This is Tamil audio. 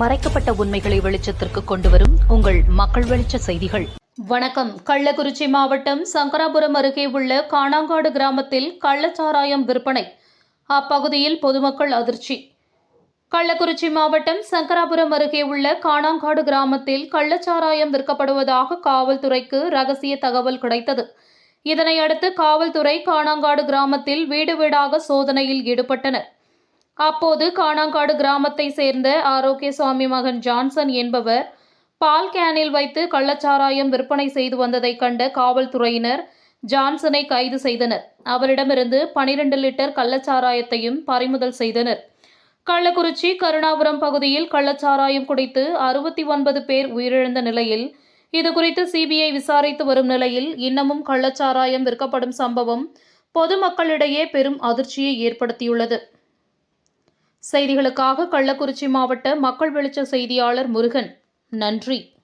மறைக்கப்பட்ட உண்மைகளை வெளிச்சத்திற்கு கொண்டு வரும் உங்கள் மக்கள் வெளிச்ச செய்திகள். வணக்கம். கள்ளக்குறிச்சி மாவட்டம் சங்கராபுரம் அருகே உள்ள காணாங்காடு கிராமத்தில் கள்ளச்சாராயம் விற்பனை. அப்பகுதியில் பொதுமக்கள் அதிர்ச்சி. கள்ளக்குறிச்சி மாவட்டம் சங்கராபுரம் அருகே உள்ள காணாங்காடு கிராமத்தில் கள்ளச்சாராயம் விற்கப்படுவதாக காவல்துறைக்கு ரகசிய தகவல் கிடைத்தது. இதனையடுத்து காவல்துறை காணாங்காடு கிராமத்தில் வீடு வீடாக சோதனையில் ஈடுபட்டனர். அப்போது காணாங்காடு கிராமத்தை சேர்ந்த ஆரோக்கியசுவாமி மகன் ஜான்சன் என்பவர் பால் கேனில் வைத்து கள்ளச்சாராயம் விற்பனை செய்து வந்ததை கண்ட காவல்துறையினர் ஜான்சனை கைது செய்தனர். அவரிடமிருந்து 12 லிட்டர் கள்ளச்சாராயத்தையும் பறிமுதல் செய்தனர். கள்ளக்குறிச்சி கருணாபுரம் பகுதியில் கள்ளச்சாராயம் குடித்து அறுபத்தி ஒன்பது பேர் உயிரிழந்த நிலையில் இதுகுறித்து சிபிஐ விசாரித்து வரும் நிலையில் இன்னமும் கள்ளச்சாராயம் விற்கப்படும் சம்பவம் பொதுமக்களிடையே பெரும் அதிர்ச்சியை ஏற்படுத்தியுள்ளது. செய்திகளுக்காக கள்ளக்குறிச்சி மாவட்ட மக்கள் வெளிச்ச செய்தியாளர் முருகன். நன்றி.